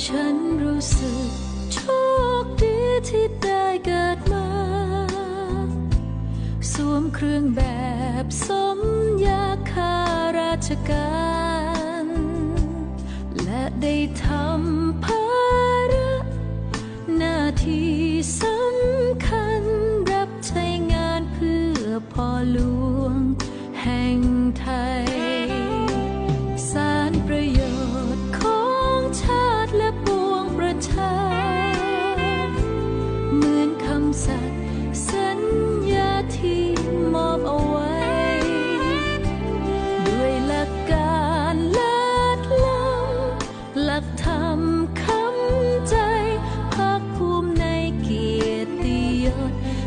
ฉันรู้สึกโชคดีที่ได้เกิดมา สวมเครื่องแบบสมยาข้าราชการ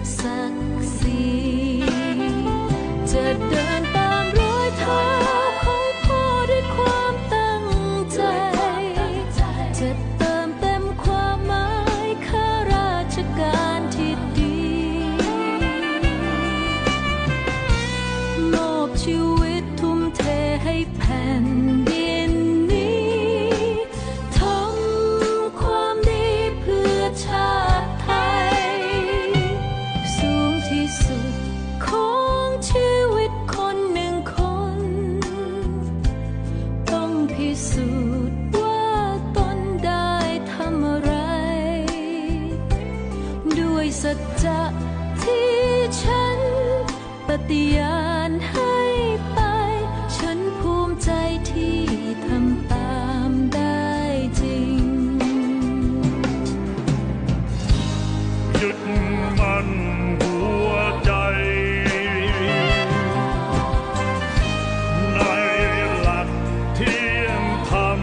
sun. ฏิญาณให้ไป ฉันภูมิใจที่ทำตามได้จริง ยึดมันหัวใจ ในหลักเที่ยงธรรม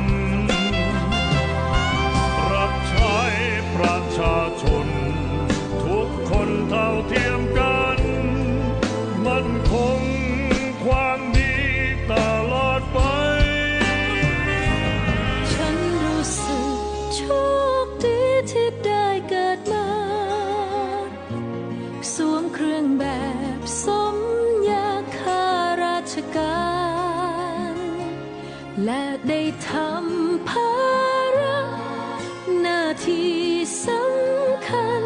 รับใช้ประชาชน ทุกคนเท่าเทียม สวมเครื่องแบบสมยาข้าราชการ และได้ทำภาระหน้าที่สำคัญ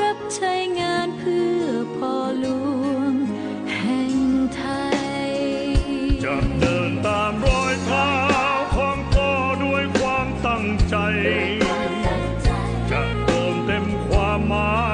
รับใช้งานเพื่อพ่อหลวงแห่งไทย จะเดินตามรอยเท้าของพ่อด้วยความตั้งใจ จะเติมเต็มความหมาย